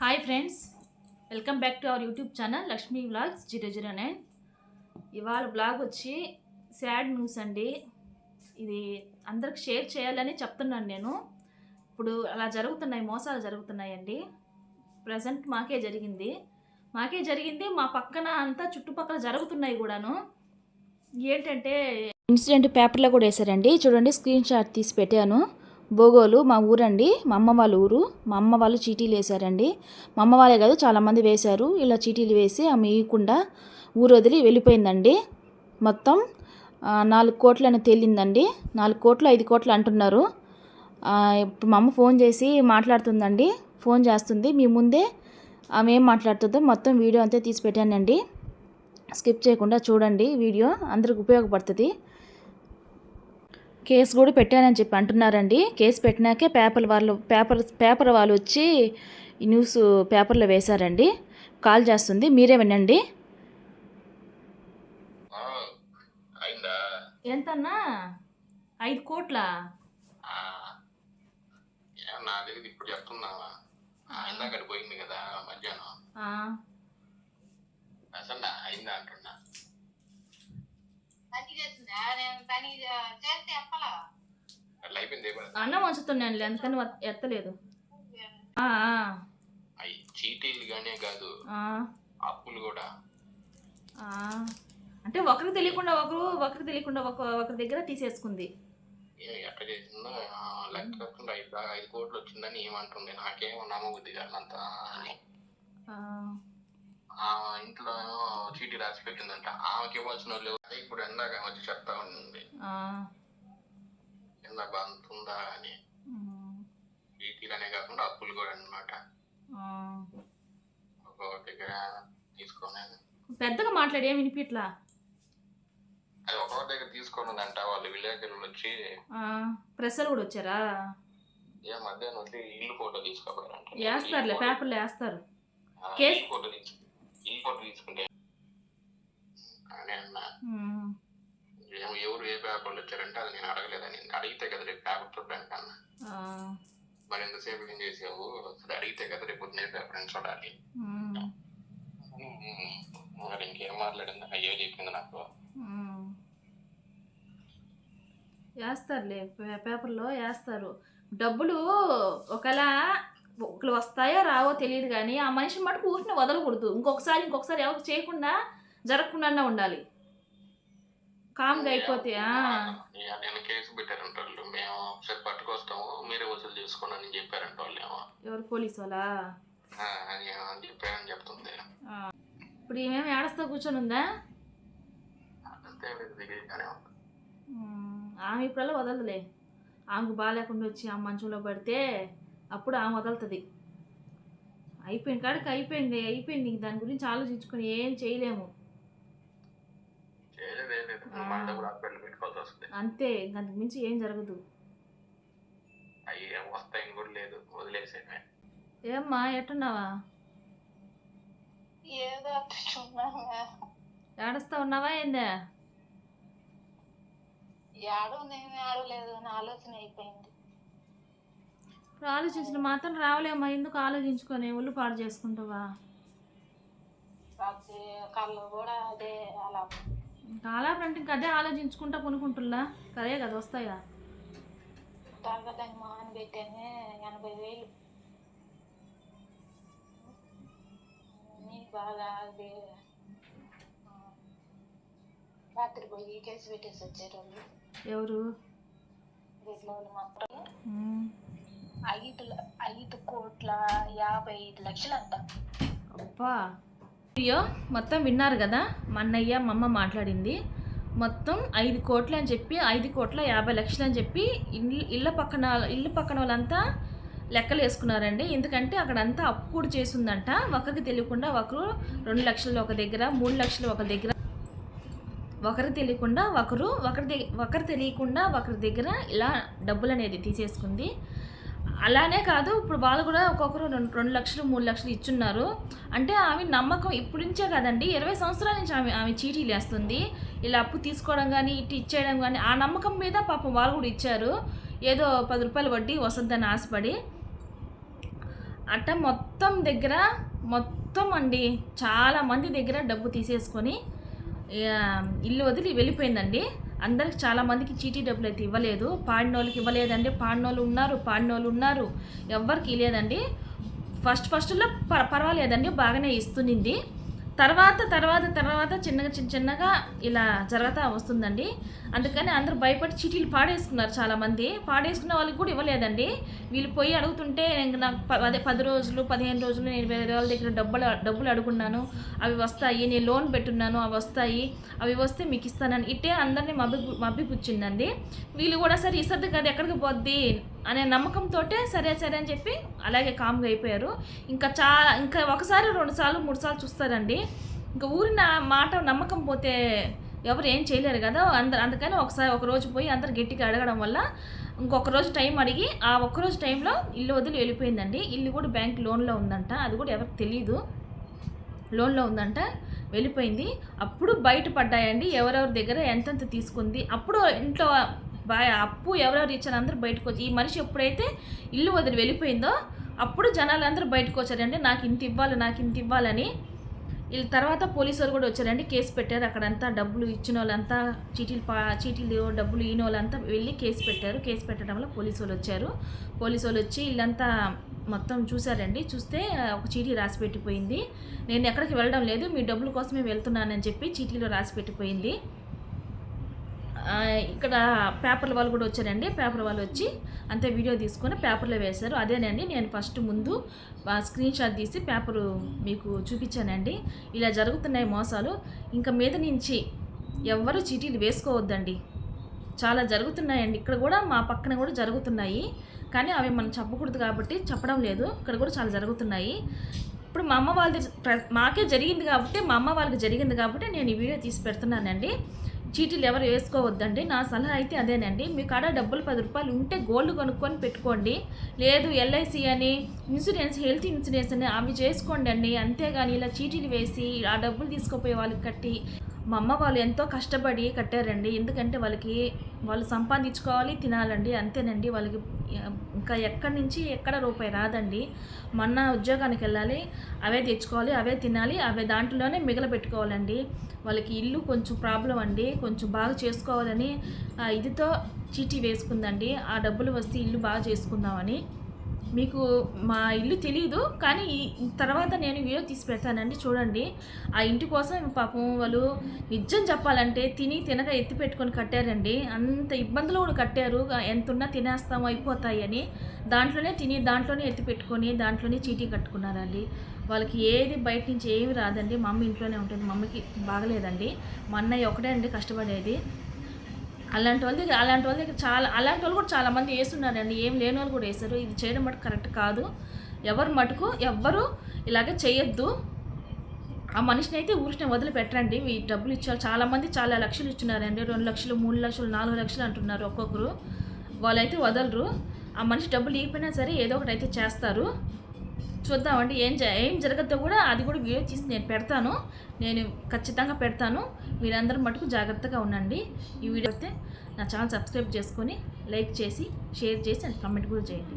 Hi friends welcome back to our YouTube channel Lakshmi vlogs zero zero nine. ఇవాళ blog వచ్చి sad news అండి. ఇది అందరికి share చేయాలని చెప్తున్నాను నేను. ఇప్పుడు అలా జరుగుతున్నాయి మోసాలు జరుగుతున్నాయండి. ప్రజెంట్ మాకే జరిగింది. మాకే జరిగింది మా పక్కన అంతా చుట్టుపక్కల జరుగుతున్నాయి కూడాను. ఏంటంటే ఇన్సిడెంట్ పేపర్లో కూడా వేశారండి. చూడండి స్క్రీన్ షాట్ తీసి పెట్టాను. బోగోలు మా ఊరండి. మా అమ్మ వాళ్ళ ఊరు. మా అమ్మ వాళ్ళు చీటీలు వేశారండి. మా అమ్మ వాళ్ళే కాదు చాలామంది వేశారు. ఇలా చీటీలు వేసి ఆమె ఇవ్వకుండా ఊరు వదిలి వెళ్ళిపోయిందండి. మొత్తం నాలుగు కోట్లు అని తేలిందండి. నాలుగు కోట్లు ఐదు కోట్లు అంటున్నారు. ఇప్పుడు మా అమ్మ ఫోన్ చేసి మాట్లాడుతుందండి. ఫోన్ చేస్తుంది. మీ ముందే ఆమె ఏం మాట్లాడుతుందో మొత్తం వీడియో అంతా తీసి పెట్టానండి. స్కిప్ చేయకుండా చూడండి వీడియో. అందరికి ఉపయోగపడుతుంది. కేసు కూడా పెట్టానని చెప్పి అంటున్నారండి. కేసు పెట్టినాకే పేపర్ వాళ్ళు పేపర్ పేపర్ వాళ్ళు వచ్చి న్యూస్ పేపర్లో వేశారండి. కాల్ చేస్తుంది. మీరే వినండి. ఎంతన్నా? ఐదు కోట్ల? ఆ, ఏ, నా దగ్గర ఇప్పుడు చెప్తున్నావా? ఆ, ఇందాక అది పోయింది కదా మధ్యాహ్నం. అసలు అయిందా అంటున్నా పని చేస్తుందా నేను పని చే- చేస్తే చెప్పలా అట్లా అయిపోయింది? అన్నం వంచుతున్నాను అందుకని ఎత్తలేదు. చీటీలు గానే కాదు అప్పులు కూడా. అంటే ఒకరికి తెలియకుండా ఒకరు ఒకరికి తెలియకుండా ఒక ఒకరి దగ్గర తీసేసుకుంది. చేసిందో లెక్క కాకుండా ఐదు కోట్లు వచ్చిందని ఏమంటుంది నాకేమో నమ్మబుద్ధి కాదు అంత అని ఆ, ఆ ఇంట్లో ఏమో చీటీ రాసి పెట్టిందంట. ఆమెకి ఇవ్వాల్సిన వాళ్ళు అదే ఇప్పుడు ఎందాక వచ్చి చెప్తా ఉంది ఆ, ఇందాక అంత ఉందా అని. చీటీలనే కాకుండా అప్పులు కూడా అన్నమాట. ఆ. ఒక దగ్గర తీసుకొని పెద్దగా మాట్లాడి ఏం వినిపిట్లా అది ఒక దగ్గర తీసుకున్నదంట వాళ్ళు విలేకరులు వచ్చి ప్రెస్సలు కూడా వచ్చారా? ఏ మధ్యాహ్నం వచ్చి ఇల్లు ఫోటో తీసుకోపోయారంట. వేస్తారులే పేపర్లో వేస్తారు. కేస్- ఫోటో తీసు ఇల్లు ఫోటో తీసుకుంటే అని అన్న ఉమ్, ఏమో ఎవరు ఏ పేపర్లు వచ్చారంటే అది నేను అడగలేదని అడిగితే కదా రేపు పేపర్ చూడడానికి అన్న. మరి ఎంతసేపు ఏం చేసావు? అసలు అడిగితే కదా రేపు పొద్దున్నే పేపర్ చూడాలి. ఉమ్, ఉమ్, మరి ఇంకేం మాట్లాడింది? అయ్యో చెప్పింది నాకు. వేస్తారులే పేపర్లో వేస్తారు. డబ్బులు ఒకలా ఒకళ్ళు వస్తాయో రావో తెలియదు కానీ ఆ మనిషి మటుకు ఊరిని వదలకూడదు. ఇంకొకసారి ఇంకొకసారి ఎవరికి చేయకుండా జరగకుండా ఉండాలి. కామ్గా అయిపోతే ఆ. ఇక నేను కేసు పెట్టారంట వాళ్ళు. మేము ఒకసారి పట్టుకొస్తాము మీరే వసూలు చేసుకోండి అని చెప్పారంట వాళ్ళు ఏమో. ఎవరు పోలీసు వాళ్ళా? అని చెప్పారని చెప్తుంది. ఇప్పుడు ఏమేమి ఏడస్తా కూర్చొని ఉందా? ఆమె ఇప్పుడల్లా వదలదులే. ఆమెకు బాగాలేకుండా వచ్చి ఆ మంచంలో పడితే అప్పుడు ఆమె వదులుతుంది. అయిపోయింది కాడికి అయిపోయింది అయిపోయింది. ఇంక దాని గురించి ఆలోచించుకొని ఏం చేయలేము. ఆ. అంతే ఇంక అంతకు మించి ఏం జరగదు. ఏమ్మా ఎట్టున్నావా? ఏడస్తా ఉన్నావా ఏందే? ఏడో నేను ఏడలేదు అని ఆలోచన అయిపోయింది. ఇప్పుడు ఆలోచించిన మాత్రం రావలేమ్మా ఎందుకు ఆలోచించుకొని ఒళ్ళు పాడు చేసుకుంటావా? అదే అలా. ఇంకా అదే ఆలోచించుకుంటా కొనుక్కుంటున్నా కదే కదా వస్తాయా? ఎనభై వేలు. బాగా అది రాత్రి పోయి కేసు పెట్టేసి వచ్చారు ఎవరు? వీటిలో మొత్తం ఐదు ఐదు కోట్ల యాభై ఐదు లక్షలు అబ్బా. వీడియో మొత్తం విన్నారు కదా? మా అన్నయ్య మా అమ్మ మాట్లాడింది. మొత్తం ఐదు కోట్లు అని చెప్పి ఐదు కోట్ల యాభై లక్షలు అని చెప్పి ఇల్లు ఇళ్ళ పక్కన ఇల్లు పక్కన వాళ్ళంతా లెక్కలు వేసుకున్నారండి. ఎందుకంటే అక్కడంతా అప్పు కూడా చేసిందంట. ఒకరికి తెలియకుండా ఒకరు రెండు లక్షలు ఒక దగ్గర మూడు లక్షలు ఒక దగ్గర. ఒకరు తెలియకుండా ఒకరు ఒకరి దగ్గర ఒకరు తెలియకుండా ఒకరి దగ్గర ఇలా డబ్బులు అనేది తీసేసుకుంది. అలానే కాదు ఇప్పుడు వాళ్ళు కూడా ఒక్కొక్కరు రెండు రెండు లక్షలు మూడు లక్షలు ఇచ్చున్నారు. అంటే ఆమె నమ్మకం ఇప్పటి నుంచే కదండి ఇరవై సంవత్సరాల నుంచి ఆమె ఆమె చీటీలు వేస్తుంది ఇలా అప్పు తీసుకోవడం కానీ ఇటు ఇచ్చేయడం కానీ ఆ నమ్మకం మీద పాపం వాళ్ళు కూడా ఇచ్చారు. ఏదో పది రూపాయలు వడ్డీ వస్తుందని ఆశపడి. అట్ట మొత్తం దగ్గర మొత్తం అండి చాలా మంది దగ్గర డబ్బు తీసేసుకొని ఇల్లు వదిలి వెళ్ళిపోయిందండి. అందరికి చాలా మందికి చీటీ డబ్బులు అయితే ఇవ్వలేదు. పాడిన వాళ్ళకి ఇవ్వలేదండి. పాడిన వాళ్ళు ఉన్నారు పాడిన వాళ్ళు ఉన్నారు. ఎవ్వరికి ఇవ్వలేదండి ఫస్ట్ ఫస్ట్లో ప పర్వాలేదండి. బాగానే ఇస్తుంది తర్వాత తర్వాత తర్వాత చిన్నగా చిన్న చిన్నగా ఇలా జరుగుతూ వస్తుందండి. అందుకని అందరూ భయపడి చీటీలు పాడేసుకున్నారు చాలామంది. పాడేసుకున్న వాళ్ళకి కూడా ఇవ్వలేదండి. వీళ్ళు పోయి అడుగుతుంటే ఇంక నాకు అదే పది రోజులు పదిహేను రోజులు నేను వేరే వాళ్ళ దగ్గర డబ్బులు డబ్బులు అడుగున్నాను. అవి వస్తాయి నేను లోన్ పెట్టున్నాను అవి వస్తాయి అవి వస్తే మీకు ఇస్తానని ఇట్టే అందరినీ మబ్బి మబ్బిపుచ్చిందండి. వీళ్ళు కూడా సరే ఇస్తుంది కదా ఎక్కడికి పోద్ది? అనే నమ్మకంతో సరే సరే అని చెప్పి అలాగే కామ్గా అయిపోయారు. ఇంకా చా ఇంకా ఒకసారి రెండు సార్లు మూడు సార్లు చూస్తారండి. ఇంకా ఊరిన మాట నమ్మకం పోతే ఎవరు ఏం చేయలేరు కదా. అందరు అందుకని ఒకసారి ఒక రోజు పోయి అందరు గట్టిగా అడగడం వల్ల ఇంకొక రోజు టైం అడిగి ఆ ఒక్క రోజు టైంలో ఇల్లు వదిలి వెళ్ళిపోయిందండి. ఇల్లు కూడా బ్యాంక్ లోన్లో ఉందంట. అది కూడా ఎవరికి తెలియదు లోన్లో ఉందంట. వెళ్ళిపోయింది. అప్పుడు బయటపడ్డాయండి. ఎవరెవరి దగ్గర ఎంతెంత తీసుకుంది. అప్పుడు ఇంట్లో బాయ్ అప్పు ఎవరెవరు ఇచ్చారు అందరూ బయటకు వచ్చి ఈ మనిషి ఎప్పుడైతే ఇల్లు వదిలి వెళ్ళిపోయిందో అప్పుడు జనాలు అందరూ బయటకు వచ్చారండి నాకు ఇంత ఇవ్వాలి నాకు ఇంత ఇవ్వాలని. వీళ్ళ తర్వాత పోలీసు వాళ్ళు కూడా వచ్చారండి కేసు పెట్టారు అక్కడంతా డబ్బులు ఇచ్చిన వాళ్ళంతా చీటీలు పా చీటీలు డబ్బులు ఈయన వాళ్ళంతా వెళ్ళి కేసు పెట్టారు. కేసు పెట్టడం వల్ల పోలీసు వాళ్ళు వచ్చారు. పోలీసు వాళ్ళు వచ్చి వీళ్ళంతా మొత్తం చూశారండి. చూస్తే ఒక చీటీ రాసి పెట్టిపోయింది. నేను ఎక్కడికి వెళ్ళడం లేదు మీ డబ్బుల కోసమే వెళ్తున్నానని చెప్పి చీటీలో రాసి పెట్టిపోయింది. ఇక్కడ పేపర్ల వాళ్ళు కూడా వచ్చారండి. పేపర్ వాళ్ళు వచ్చి అంతే వీడియో తీసుకొని పేపర్లో వేశారు. అదేనండి నేను ఫస్ట్ ముందు స్క్రీన్ షాట్ తీసి పేపరు మీకు చూపించానండి. ఇలా జరుగుతున్నాయి మోసాలు. ఇంకా మీద నుంచి ఎవ్వరూ చీటీలు వేసుకోవద్దండి. చాలా జరుగుతున్నాయండి. ఇక్కడ కూడా మా పక్కన కూడా జరుగుతున్నాయి. కానీ అవి మనం చెప్పకూడదు కాబట్టి చెప్పడం లేదు. ఇక్కడ కూడా చాలా జరుగుతున్నాయి. ఇప్పుడు మా అమ్మ వాళ్ళది మాకే జరిగింది కాబట్టి మా అమ్మ వాళ్ళకి జరిగింది కాబట్టి నేను ఈ వీడియో తీసి పెడుతున్నానండి. చీటీలు ఎవరు వేసుకోవద్దండి? నా సలహా అయితే అదేనండి. మీ కాడ డబ్బులు పది రూపాయలు ఉంటే గోల్డ్ కొనుక్కొని పెట్టుకోండి. లేదు ఎల్ఐసి అని ఇన్సూరెన్స్ హెల్త్ ఇన్సూరెన్స్ అని అవి చేసుకోండి అండి. అంతేగాని ఇలా చీటీలు వేసి ఆ డబ్బులు తీసుకుపోయే వాళ్ళకి కట్టి మా అమ్మ వాళ్ళు ఎంతో కష్టపడి కట్టారండి. ఎందుకంటే వాళ్ళకి వాళ్ళు సంపాదించుకోవాలి తినాలండి. అంతేనండి. వాళ్ళకి ఇంకా ఎక్కడి నుంచి ఎక్కడ రూపాయి రాదండి. మొన్న ఉద్యోగానికి వెళ్ళాలి అవే తెచ్చుకోవాలి అవే తినాలి అవే దాంట్లోనే మిగల పెట్టుకోవాలండి. వాళ్ళకి ఇల్లు కొంచెం ప్రాబ్లం అండి. కొంచెం బాగా చేసుకోవాలని ఆ ఇదితో చీటీ వేసుకుందండి. ఆ డబ్బులు వస్తే ఇల్లు బాగా చేసుకుందామని. మీకు మా ఇల్లు తెలియదు కానీ తర్వాత నేను వీడియో తీసి పెడతానండి చూడండి. ఆ ఇంటి కోసం పాపం వాళ్ళు నిజం చెప్పాలంటే తిని తినక ఎత్తి పెట్టుకొని కట్టారండి. అంత ఇబ్బందులు కూడా కట్టారు. ఎంత ఉన్నా తినేస్తాం అయిపోతాయి అని. దాంట్లోనే తిని దాంట్లోనే ఎత్తి పెట్టుకొని దాంట్లోనే చీటీ కట్టుకున్నారండి. వాళ్ళకి ఏది బయట నుంచి ఏమి రాదండి. మా అమ్మ ఇంట్లోనే ఉంటుంది. మమ్మీకి బాగలేదండి. మా అన్నయ్య ఒకటే అండి కష్టపడేది. అలాంటి వాళ్ళ దగ్గర అలాంటి వాళ్ళ దగ్గర చాలా అలాంటి వాళ్ళు కూడా చాలామంది వేస్తున్నారండి. ఏం లేని వాళ్ళు కూడా వేస్తారు. ఇది చేయడం మటుకు కరెక్ట్ కాదు. ఎవరు మటుకు ఎవ్వరు ఇలాగే చేయొద్దు. ఆ మనిషిని అయితే ఊరిని వదిలిపెట్టండి ఈ డబ్బులు ఇచ్చారు చాలామంది చాలా లక్షలు ఇచ్చినారండి. రెండు లక్షలు మూడు లక్షలు నాలుగు లక్షలు అంటున్నారు ఒక్కొక్కరు. వాళ్ళైతే వదలరు. ఆ మనిషి డబ్బులు ఇవ్వకపోయినా సరే ఏదో ఒకటి అయితే చేస్తారు. చూద్దామండి. ఏం జ ఏం జరగద్దో కూడా అది కూడా వీడియో తీసి నేను పెడతాను. నేను ఖచ్చితంగా పెడతాను. మీరందరూ మటుకు జాగ్రత్తగా ఉండండి. ఈ వీడియో అయితే నా ఛానల్ సబ్స్క్రైబ్ చేసుకొని లైక్ చేసి షేర్ చేసి అండ్ కామెంట్ కూడా చేయండి.